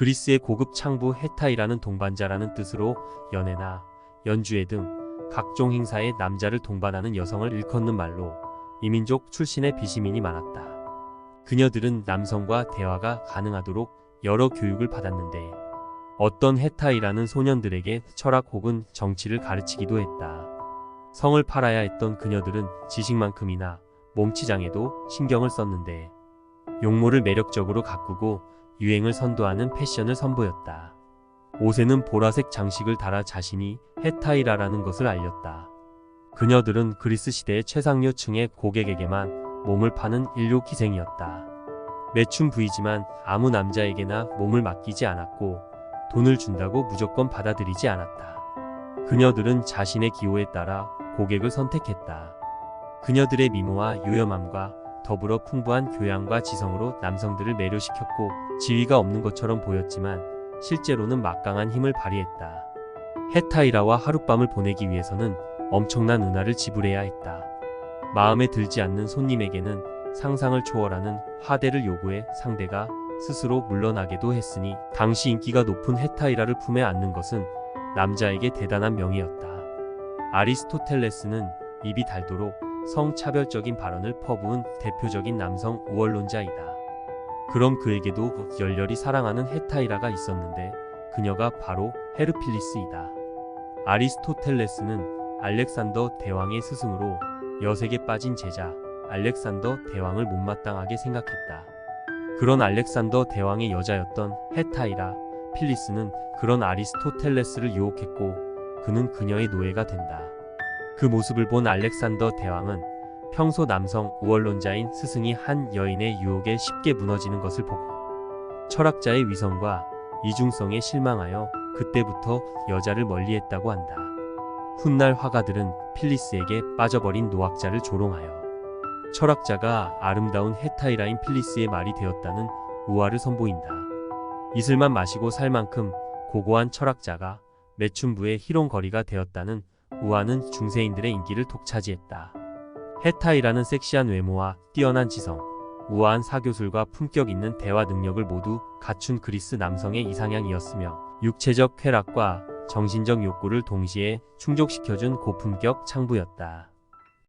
그리스의 고급 창부 헤타이라는 동반자라는 뜻으로 연애나 연주회 등 각종 행사에 남자를 동반하는 여성을 일컫는 말로 이민족 출신의 비시민이 많았다. 그녀들은 남성과 대화가 가능하도록 여러 교육을 받았는데 어떤 헤타이라는 소년들에게 철학 혹은 정치를 가르치기도 했다. 성을 팔아야 했던 그녀들은 지식만큼이나 몸치장에도 신경을 썼는데 용모를 매력적으로 가꾸고 유행을 선도하는 패션을 선보였다. 옷에는 보라색 장식을 달아 자신이 헤타이라라는 것을 알렸다. 그녀들은 그리스 시대의 최상류층의 고객에게만 몸을 파는 인류 기생이었다. 매춘 부이지만 아무 남자에게나 몸을 맡기지 않았고 돈을 준다고 무조건 받아들이지 않았다. 그녀들은 자신의 기호에 따라 고객을 선택했다. 그녀들의 미모와 요염함과 더불어 풍부한 교양과 지성으로 남성들을 매료시켰고 지위가 없는 것처럼 보였지만 실제로는 막강한 힘을 발휘했다. 헤타이라와 하룻밤을 보내기 위해서는 엄청난 은하를 지불해야 했다. 마음에 들지 않는 손님에게는 상상을 초월하는 화대를 요구해 상대가 스스로 물러나게도 했으니 당시 인기가 높은 헤타이라를 품에 안는 것은 남자에게 대단한 명이었다. 아리스토텔레스는 입이 닳도록 성차별적인 발언을 퍼부은 대표적인 남성 우월론자이다. 그럼 그에게도 열렬히 사랑하는 헤타이라가 있었는데 그녀가 바로 헤르필리스이다. 아리스토텔레스는 알렉산더 대왕의 스승으로 여색에 빠진 제자 알렉산더 대왕을 못마땅하게 생각했다. 그런 알렉산더 대왕의 여자였던 헤타이라 필리스는 그런 아리스토텔레스를 유혹했고 그는 그녀의 노예가 된다. 그 모습을 본 알렉산더 대왕은 평소 남성 우월론자인 스승이 한 여인의 유혹에 쉽게 무너지는 것을 보고 철학자의 위선과 이중성에 실망하여 그때부터 여자를 멀리했다고 한다. 훗날 화가들은 필리스에게 빠져버린 노학자를 조롱하여 철학자가 아름다운 헤타이라인 필리스의 말이 되었다는 우화를 선보인다. 이슬만 마시고 살 만큼 고고한 철학자가 매춘부의 희롱거리가 되었다는 우화는 중세인들의 인기를 독차지했다. 헤타이라는 섹시한 외모와 뛰어난 지성, 우아한 사교술과 품격 있는 대화 능력을 모두 갖춘 그리스 남성의 이상향이었으며 육체적 쾌락과 정신적 욕구를 동시에 충족시켜준 고품격 창부였다.